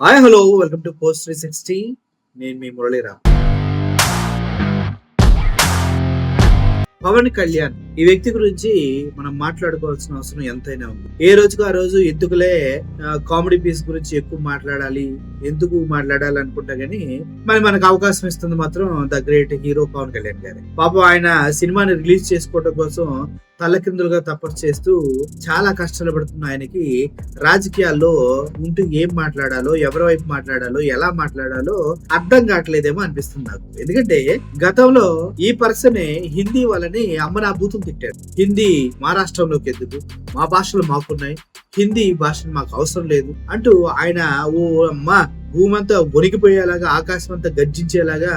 Hi hello welcome to post three sixty నేను మీ మురళీరామ్. పవన్ కళ్యాణ్ ఈ వ్యక్తి గురించి మనం మాట్లాడుకోవాల్సిన అవసరం ఎంతైనా ఉంది. ఏ రోజుకు ఆ రోజు ఎందుకులే కామెడీ పీస్ గురించి ఎక్కువ మాట్లాడాలి ఎందుకు మాట్లాడాలి అనుకుంటా గానీ మరి మనకు అవకాశం ఇస్తుంది మాత్రం the great hero Pawan Kalyan గారి. పాపం ఆయన సినిమాని రిలీజ్ చేసుకోవడం కోసం తలకిందులుగా తపస్సు చేస్తూ చాలా కష్టాలు పడుతున్న ఆయనకి రాజకీయాల్లో ఉంటూ ఏం మాట్లాడాలో ఎవరి వైపు మాట్లాడాలో ఎలా మాట్లాడాలో అర్థం కావట్లేదేమో అనిపిస్తుంది నాకు. ఎందుకంటే గతంలో ఈ పర్సన్ హిందీ వాళ్ళని అమ్మనా భూతం తిట్టాడు. హిందీ మా రాష్ట్రంలోకి ఎందుకు? మా భాషలు మాకున్నాయి. హిందీ భాషను మాకు అవసరం లేదు అంటూ ఆయన ఓ అమ్మ భూమంతా వణికిపోయేలాగా ఆకాశం అంతా గర్జించేలాగా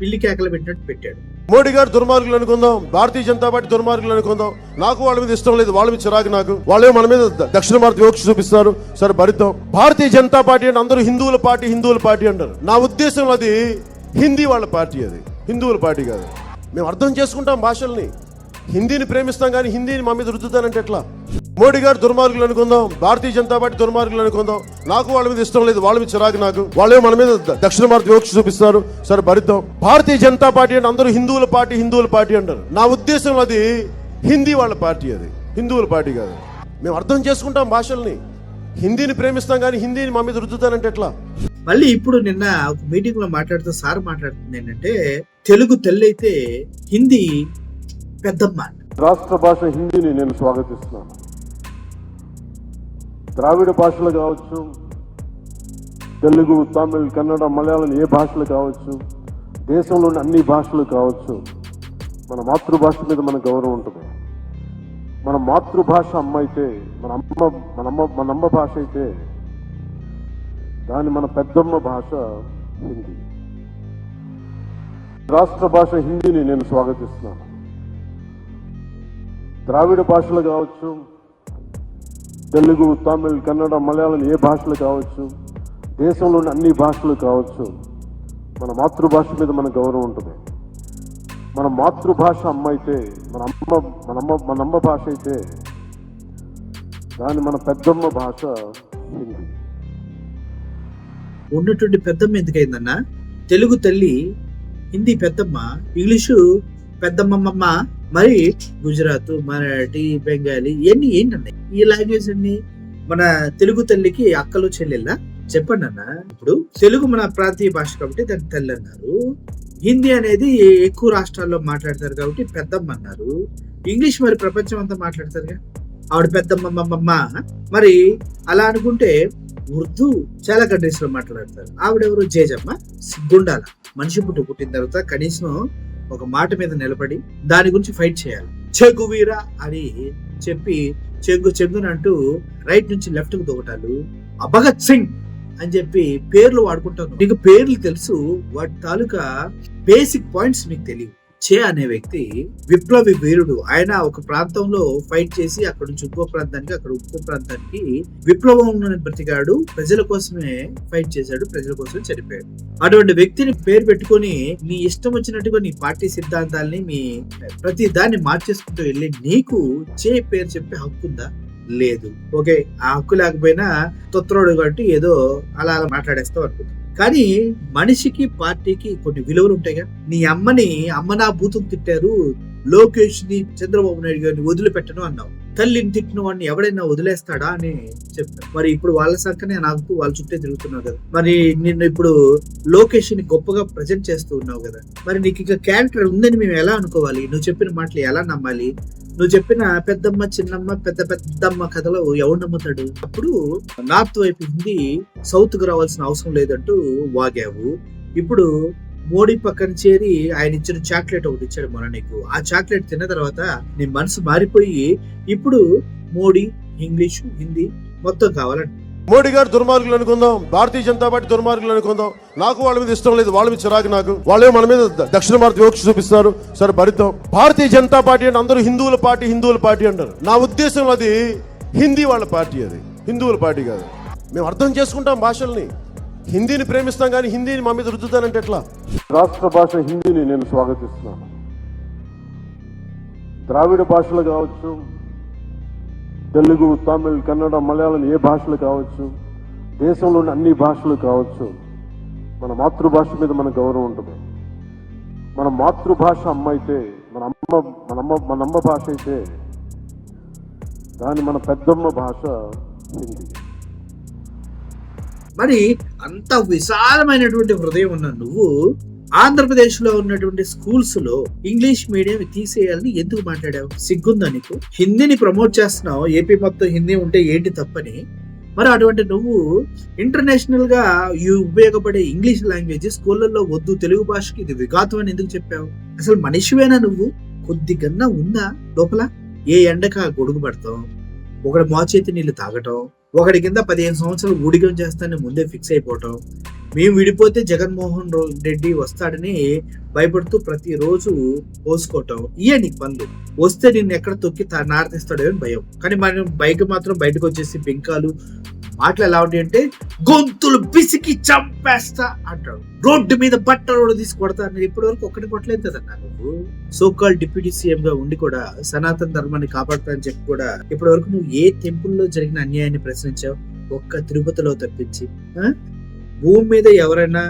పిల్లి కేకలు పెట్టినట్టు పెట్టాడు. మోడీ గారు దుర్మార్గులు అనుకుందాం. భారతీయ జనతా పార్టీ దుర్మార్గులు అనుకుందాం. నాకు వాళ్ళ మీద ఇష్టం లేదు వాళ్ళ మీద చిరాకు నాకు. వాళ్ళే మన మీద దక్షిణ భారత వివక్ష చూపిస్తారు సరే భరిద్దాం. భారతీయ జనతా పార్టీ అంటే అందరూ హిందువుల పార్టీ హిందువుల పార్టీ అంటారు. నా ఉద్దేశం అది హిందీ వాళ్ళ పార్టీ అది. హిందువుల పార్టీ కాదు. మేము అర్థం చేసుకుంటాం భాషల్ని. హిందీని ప్రేమిస్తాం కానీ హిందీని మా మీద రుద్దుతానంటే ఎట్లా? మోడీ గారు దుర్మార్గులు అనుకుందాం భారతీయ జనతా పార్టీ దుర్మార్గులు అనుకుందాం. నాకు వాళ్ళ మీద ఇష్టం లేదు వాళ్ళ మీద చిరాకు నాకు. వాళ్ళే మన మీద దక్షిణ భారత వివక్ష చూపిస్తారు సరే భరిద్దాం. భారతీయ జనతా పార్టీ అంటే అందరూ హిందువుల పార్టీ హిందువుల పార్టీ అంటారు. నా ఉద్దేశం అది హిందీ వాళ్ళ పార్టీ అది. హిందువుల పార్టీ కాదు. మేము అర్థం చేసుకుంటాం భాషల్ని. హిందీని ప్రేమిస్తాం కానీ హిందీని మా మీద రుద్దుతానంటే ఎట్లా? మళ్ళీ ఇప్పుడు నిన్న ఒక మీటింగ్లో మాట్లాడుతూ సార్ మాట్లాడుతుంది ఏంటంటే తెలుగు తెల్లైతే హిందీ పెద్దమ్మ రాష్ట్ర భాష హిందీని నేను స్వాగతిస్తున్నాను. ద్రావిడ భాషలు కావచ్చు తెలుగు తమిళ్ కన్నడ మలయాళం ఏ భాషలు కావచ్చు దేశంలోని అన్ని భాషలు కావచ్చు మన మాతృభాష మీద మన గౌరవం ఉంటుంది. మన మాతృభాష అమ్మ అయితే మన అమ్మ మన అమ్మ మన అమ్మ భాష అయితే దాని మన పెద్దమ్మ భాష హిందీ. రాష్ట్ర భాష హిందీని నేను స్వాగతిస్తున్నాను. ద్రావిడ భాషలు కావచ్చు తెలుగు తమిళ్ కన్నడ మలయాళం ఏ భాషలు కావచ్చు దేశంలోని అన్ని భాషలు కావచ్చు మన మాతృభాష మీద మన గౌరవం ఉంటుంది. మన మాతృభాష అమ్మ అయితే మన అమ్మ మన అమ్మ మన అమ్మ భాష అయితే దాని మన పెద్దమ్మ భాష హిందీ. ఉన్నటువంటి పెద్దమ్మ ఎందుకైందన్న? తెలుగు తల్లి హిందీ పెద్దమ్మ ఇంగ్లీషు పెద్దమ్మమ్మమ్మ మరి గుజరాత్ మరాఠీ బెంగాలీ ఇవన్నీ ఏంటన్నాయి ఈ లాంగ్వేజ్ అన్ని మన తెలుగు తల్లికి అక్కలు చెల్లెల్లా? చెప్పండి అన్న ఇప్పుడు తెలుగు మన ప్రాంతీయ భాష కాబట్టి దాని తల్లి అన్నారు. హిందీ అనేది ఎక్కువ రాష్ట్రాల్లో మాట్లాడతారు కాబట్టి పెద్దమ్మ అన్నారు. ఇంగ్లీష్ మరి ప్రపంచం అంతా మాట్లాడతారుగా? ఆవిడ పెద్దమ్మమ్మ మరి అలా అనుకుంటే ఉర్దూ చాలా కంట్రీస్లో మాట్లాడతారు. ఆవిడెవరు? జేజమ్మ. గుండాల. మనిషి పుట్టు పుట్టిన తర్వాత కనీసం ఒక మాట మీద నిలబడి దాని గురించి ఫైట్ చేయాలి. చెగువీరా అని చెప్పి చెంగు చెంగుని అంటూ రైట్ నుంచి లెఫ్ట్కు దూకటాలు. అభగత్ భగత్ సింగ్ అని చెప్పి పేర్లు వాడుకుంటాను. నీకు పేర్లు తెలుసు. వాటి తాలూకా బేసిక్ పాయింట్స్ మీకు తెలియవు. చే అనే వ్యక్తి విప్లవి వీరుడు. ఆయన ఒక ప్రాంతంలో ఫైట్ చేసి అక్కడ నుంచి ఇంకో ప్రాంతానికి అక్కడ ఇంకో ప్రాంతానికి విప్లవం బ్రతికాడు. ప్రజల కోసమే ఫైట్ చేశాడు. ప్రజల కోసమే చనిపోయాడు. అటువంటి వ్యక్తిని పేరు పెట్టుకొని నీ ఇష్టం వచ్చినట్టుగా నీ పార్టీ సిద్ధాంతాల్ని మీ ప్రతి దాన్ని మార్చేసుకుంటూ వెళ్ళి నీకు చే పేరు చెప్పే హక్కు ఉందా? లేదు. ఓకే ఆ హక్కు లేకపోయినా తొత్రోడు కాబట్టి ఏదో అలా అలా మాట్లాడేస్తావు అనుకుంటా. కానీ మనిషికి పార్టీకి కొన్ని విలువలు ఉంటాయి కదా. నీ అమ్మని అమ్మ నా బూతులు తిట్టారు లోకేష్ని చంద్రబాబు నాయుడు గారిని వదిలిపెట్టను అన్నావు. తల్లిని తిట్టిన వాడిని ఎవడైనా వదిలేస్తాడా అని చెప్పాను మరి ఇప్పుడు వాళ్ళ సంకనే నాకు వాళ్ళ చుట్టే తిరుగుతున్నావు కదా. మరి నిన్ను ఇప్పుడు లోకేష్ని గొప్పగా ప్రజెంట్ చేస్తూ ఉన్నావు కదా. మరి నీకు ఇక క్యారెక్టర్ ఉందని మేము ఎలా అనుకోవాలి? నువ్వు చెప్పిన మాటలు ఎలా నమ్మాలి? నువ్వు చెప్పిన పెద్దమ్మ చిన్నమ్మ పెద్ద పెద్దమ్మ కథలో ఎవరు నమ్ముతాడు? అప్పుడు నార్త్ వైపు హిందీ సౌత్కు రావాల్సిన అవసరం లేదంటూ వాగావు. ఇప్పుడు మోడీ పక్కన చేరి ఆయన ఇచ్చిన చాక్లెట్ ఒకటి ఇచ్చాడు మొన్న నీకు. ఆ చాక్లెట్ తిన్న తర్వాత నీ మనసు మారిపోయి ఇప్పుడు మోడీ ఇంగ్లీషు హిందీ మొత్తం కావాలంట. మోడీ గారు దుర్మార్గులు అనుకుందాం భారతీయ జనతా పార్టీ దుర్మార్గులు అనుకుందాం. నాకు వాళ్ళ మీద ఇష్టం లేదు వాళ్ళ మీద చిరాకు నాకు. వాళ్ళే మన మీద దక్షిణ భారత వివక్ష చూపిస్తారు సరే భరిద్దాం. భారతీయ జనతా పార్టీ అంటే అందరూ హిందువుల పార్టీ హిందువుల పార్టీ అంటారు. నా ఉద్దేశం అది హిందీ వాళ్ళ పార్టీ అది. హిందువుల పార్టీ కాదు. మేము అర్థం చేసుకుంటాం భాషల్ని. హిందీని ప్రేమిస్తాం కానీ హిందీని మా మీద రుద్దుతానంటే ఎట్లా? రాష్ట్ర భాష హిందీని నేను స్వాగతిస్తున్నాను. ద్రావిడ భాషలు కావచ్చు తెలుగు తమిళ్ కన్నడ మలయాళం ఏ భాషలు కావచ్చు దేశంలోని అన్ని భాషలు కావచ్చు మన మాతృభాష మీద మన గౌరవం ఉంటుంది. మన మాతృభాష అమ్మ అయితే మన అమ్మ మన అమ్మ మన అమ్మ భాష అయితే దాని మన పెద్దమ్మ భాష హిందీ. మరి అంత విశాలమైనటువంటి హృదయం ఉన్న నువ్వు ఆంధ్రప్రదేశ్లో ఉన్నటువంటి స్కూల్స్లో ఇంగ్లీష్ మీడియం తీసేయాలని ఎందుకు మాట్లాడావు? సిగ్గుందా నీకు? హిందీని ప్రమోట్ చేస్తున్నావు. ఏపీ మొత్తం హిందీ ఉంటే ఏంటి తప్పని? మరి అటువంటి నువ్వు ఇంటర్నేషనల్గా ఉపయోగపడే ఇంగ్లీష్ లాంగ్వేజ్ స్కూళ్ళల్లో వద్దు తెలుగు భాషకి ఇది విఘాతం అని ఎందుకు చెప్పావు? అసలు మనిషివేనా నువ్వు? కొద్దిగన్నా ఉందా లోపల? ఏ ఎండక గొడుగు పడతాం ఒకటి మోచేతి నీళ్ళు తాగటం ఒకటి కింద పదిహేను సంవత్సరాలు ఊడిగం చేస్తానని ముందే ఫిక్స్ అయిపోవటం మేము విడిపోతే జగన్మోహన్ రెడ్డి వస్తాడని భయపడుతూ ప్రతిరోజు పోసుకోవటం ఇయే నీకు వస్తే నిన్ను ఎక్కడ తొక్కి నారదీస్తాడో అని భయం. కానీ మనం బైక్ మాత్రం బయటకు వచ్చేసి బెంకాలు మాటలు ఎలా ఉంటాయి అంటే గొంతులు పిసికి చంపేస్తా అంటాడు. రోడ్డు మీద బట్టలు తీసి కొడతా నేను ఇప్పటి వరకు ఒక్కటి కొట్టలేదు కదన్నా నువ్వు సోకాల్ డిప్యూటీ సీఎం గా ఉండి కూడా సనాతన ధర్మాన్ని కాపాడుతా అని చెప్పి కూడా ఇప్పటి వరకు నువ్వు ఏ టెంపుల్లో జరిగిన అన్యాయాన్ని ప్రశ్నించావు? ఒక్క తిరుపతిలో తప్పించి భూమి మీద ఎవరైనా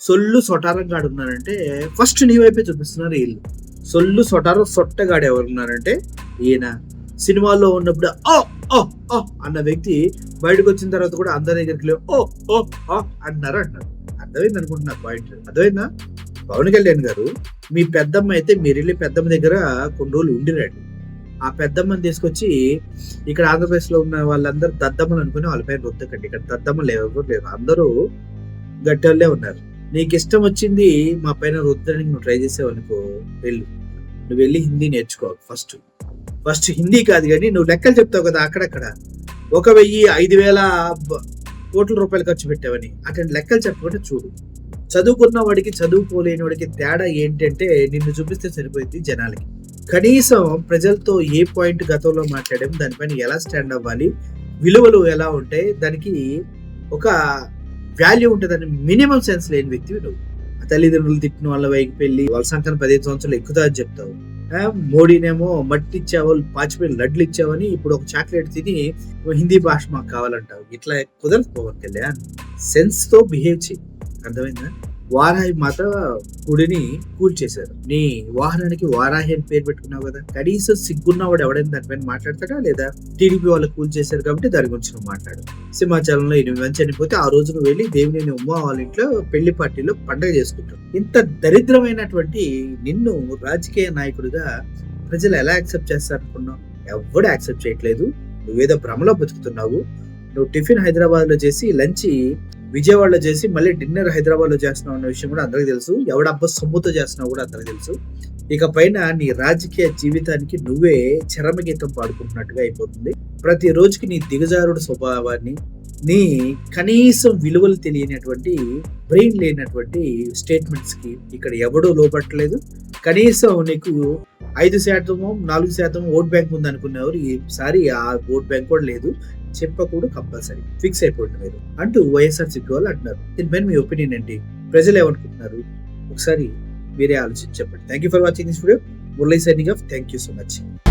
సొల్లు సొటారంగాడు ఉన్నారంటే ఫస్ట్ నీ వైపే చూపిస్తున్నారు వీళ్ళు. సొల్లు సొటారం సొట్టగాడు ఎవరున్నారంటే ఈయన. సినిమాల్లో ఉన్నప్పుడు ఓ ఓ ఓ అన్న వ్యక్తి బయటకు వచ్చిన తర్వాత కూడా అందరి దగ్గరికి ఓ ఓ ఓ అన్నారు అంటారు అర్థమైంది అనుకుంటున్నా పాయింట్ అర్థమైందా? పవన్ కళ్యాణ్ గారు మీ పెద్దమ్మ అయితే మీరు వెళ్ళి పెద్దమ్మ దగ్గర కొన్ని రోజులు ఉండిరండి. ఆ పెద్దమ్మని తీసుకొచ్చి ఇక్కడ ఆంధ్రప్రదేశ్లో ఉన్న వాళ్ళందరూ దద్దమ్మలు అనుకుని వాళ్ళ పైన రుద్దకండి ఇక్కడ దద్దమ్మలు ఎవరు లేరు. అందరూ గట్టోళ్ళే ఉన్నారు. నీకు ఇష్టం వచ్చింది మా పైన రుద్దడానికి నువ్వు ట్రై చేసావు అనుకో వెళ్ళు. నువ్వు వెళ్ళి హిందీ నేర్చుకో ఫస్ట్ ఫస్ట్ హిందీ కాదు కానీ నువ్వు లెక్కలు చెప్తావు కదా అక్కడక్కడ. ఒక వెయ్యి ఐదు వేల కోట్ల రూపాయలు ఖర్చు పెట్టావని. అటువంటి లెక్కలు చెప్పకుండా చూడు. చదువుకున్న వాడికి చదువుకోలేని వాడికి తేడా ఏంటంటే నిన్ను చూపిస్తే సరిపోయింది జనాలకి. కనీసం ప్రజలతో ఏ పాయింట్ గతంలో మాట్లాడాము దానిపైన ఎలా స్టాండ్ అవ్వాలి విలువలు ఎలా ఉంటాయి దానికి ఒక వాల్యూ ఉంటుందని మినిమం సెన్స్ లేని వ్యక్తివి నువ్వు తల్లిదండ్రులు తిట్టిన వాళ్ళ వైపు వెళ్ళి వాళ్ళ సంఖ్యను పదిహేను సంవత్సరాలు ఎక్కుతా అని చెప్తావు. మోడీనేమో మట్టి ఇచ్చావు పాచిపోయి లడ్లు ఇచ్చావని ఇప్పుడు ఒక చాక్లెట్ తిని హిందీ భాష మాకు కావాలంటావు. ఇట్లా కుదరదు పవన్ కళ్యాణ్. సెన్స్తో బిహేవ్ చేయి అర్థమైందా? వారాహి మాత గుడిని కూల్చేశారు. నీ వాహనానికి వారాహి అని పేరు పెట్టుకున్నావు కదా. కనీసం సిగ్గున్నవాడు ఎవడైనా దానిపైన మాట్లాడతాడా లేదా? టీడీపీ వాళ్ళు కూల్చేశారు కాబట్టి దాని గురించి నువ్వు మాట్లాడు. సింహాచలంలో ఎనిమిది మంది చనిపోతే ఆ రోజు నువ్వు వెళ్ళి దేవుని ఉమ్మ వాళ్ళ ఇంట్లో పెళ్ళి పార్టీలో పండగ చేసుకుంటావు. ఇంత దరిద్రమైనటువంటి నిన్ను రాజకీయ నాయకుడిగా ప్రజలు ఎలా యాక్సెప్ట్ చేస్తారనుకున్నావు? ఎవడు యాక్సెప్ట్ చేయట్లేదు. నువ్వేదో భ్రమలో బతుకుతున్నావు. నువ్వు టిఫిన్ హైదరాబాద్లో చేసి లంచ్ విజయవాడలో చేసి మళ్ళీ డిన్నర్ హైదరాబాద్లో చేస్తున్నావు అన్న విషయం కూడా అందరికీ తెలుసు. ఎవడబ్బా సొమ్ముతో చేస్తున్నావు కూడా అందరికీ తెలుసు. ఇక పైన నీ రాజకీయ జీవితానికి నువ్వే చరమగీతం పాడుకుంటున్నట్టుగా అయిపోతుంది. ప్రతి రోజుకి నీ దిగజారుడు స్వభావాన్ని నీ కనీసం విలువలు తెలియనటువంటి బ్రెయిన్ లేనటువంటి స్టేట్మెంట్స్కి ఇక్కడ ఎవడూ లోపట్టలేదు కనీసం నీకు ఐదు శాతము నాలుగు శాతం ఓట్ బ్యాంక్ ఉంది అనుకునేవారు ఈసారి ఆ ఓట్ బ్యాంక్ కూడా లేదు. చెప్పకూడదు కంపల్సరీ. ఫిక్స్ అయిపోయింది మీరు అంటూ వైఎస్ఆర్ సిపి వాళ్ళు అంటున్నారు. దీనిపైన మీ ఒపీనియన్ ఏంటి? ప్రజలు ఏమనుకుంటున్నారు? ఒకసారి మీరే ఆలోచించి చెప్పండి. Thank you for watching this video Murali signing off thank you so much